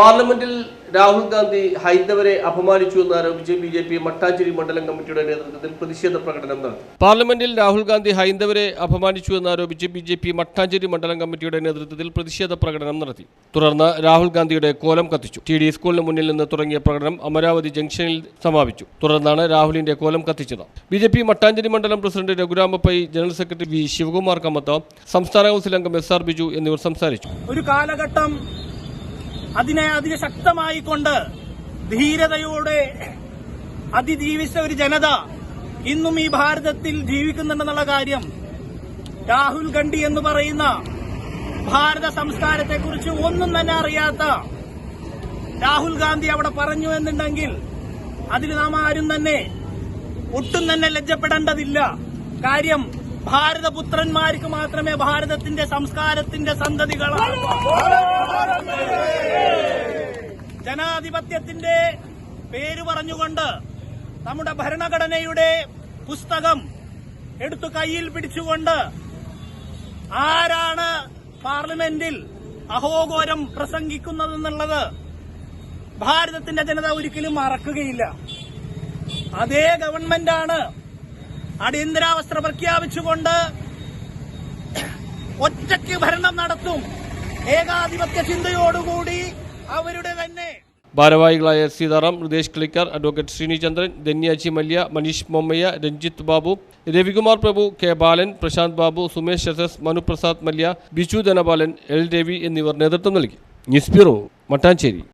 പാർലമെന്റിൽ രാഹുൽ ഗാന്ധി ഹൈന്ദവരെ അപമാനിച്ചു എന്ന് ആരോപിച്ച് ബി ജെ പി മട്ടാഞ്ചേരി മണ്ഡലം കമ്മിറ്റിയുടെ നേതൃത്വത്തിൽ പ്രതിഷേധ പ്രകടനം നടത്തി. പാർലമെന്റിൽ രാഹുൽ ഗാന്ധി ഹൈന്ദവരെ അപമാനിച്ചു എന്ന് ആരോപിച്ച് ബി ജെ പി മട്ടാഞ്ചേരി മണ്ഡലം കമ്മിറ്റിയുടെ നേതൃത്വത്തിൽ പ്രതിഷേധ പ്രകടനം നടത്തി. തുടർന്ന് രാഹുൽ ഗാന്ധിയുടെ കോലം കത്തിച്ചു. ടി ഡി സ്കൂളിന് മുന്നിൽ നിന്ന് തുടങ്ങിയ പ്രകടനം അമരാവതി ജംഗ്ഷനിൽ സമാപിച്ചു. തുടർന്നാണ് രാഹുലിന്റെ കോലം കത്തിച്ചത്. ബി ജെ പി മട്ടാഞ്ചേരി മണ്ഡലം president Raghurama Pai general secretary V Sivakumar Kamath സംസ്ഥാന കൗൺസിൽ അംഗം എസ് ആർ ബിജു എന്നിവർ സംസാരിച്ചു. ഒരു കാലഘട്ടം അതിനെ ശക്തമായിക്കൊണ്ട് ധീരതയോടെ അതിജീവിച്ച ഒരു ജനത ഇന്നും ഈ ഭാരതത്തിൽ ജീവിക്കുന്നുണ്ടെന്നുള്ള കാര്യം രാഹുൽ ഗാന്ധി എന്ന് പറയുന്ന ഭാരത സംസ്കാരത്തെക്കുറിച്ച് ഒന്നും തന്നെ അറിയാത്ത രാഹുൽ ഗാന്ധി അവിടെ പറഞ്ഞു എന്നുണ്ടെങ്കിൽ അതിൽ നാം ആരും തന്നെ ഒട്ടും തന്നെ ലജ്ജപ്പെടേണ്ടതില്ല. കാര്യം ഭാരതപുത്രന്മാർക്ക് മാത്രമേ ഭാരതത്തിന്റെ സംസ്കാരത്തിന്റെ സന്തതികളാണ് ജനാധിപത്യത്തിന്റെ പേര് പറഞ്ഞുകൊണ്ട് നമ്മുടെ ഭരണഘടനയുടെ പുസ്തകം എടുത്തു കയ്യിൽ പിടിച്ചുകൊണ്ട് ആരാണ് പാർലമെന്റിൽ അഹോഘോരം പ്രസംഗിക്കുന്നതെന്നുള്ളത് ഭാരതത്തിന്റെ ജനത ഒരിക്കലും മറക്കുകയില്ല. അതേ ഗവൺമെന്റാണ് അടിയന്തരാവസ്ഥ പ്രഖ്യാപിച്ചുകൊണ്ട് ഒറ്റയ്ക്ക് ഭരണം നടത്തും. ഏകാധിപത്യ ചിന്തയോടുകൂടി അവരുടെ തന്നെ ഭാരവാഹികളായ Sitaram Hridesh clicker advocate Srinichandran Dhanya ji Mallya Manish Mommayya Ranjith Babu Ravikumar Prabhu K Balan Prashanth Babu Sumesh S S Manuprasad Mallya Biju Dhanapalan L Ravi എന്നിവർ നേതൃത്വം നൽകി. News bureau Mattancherry.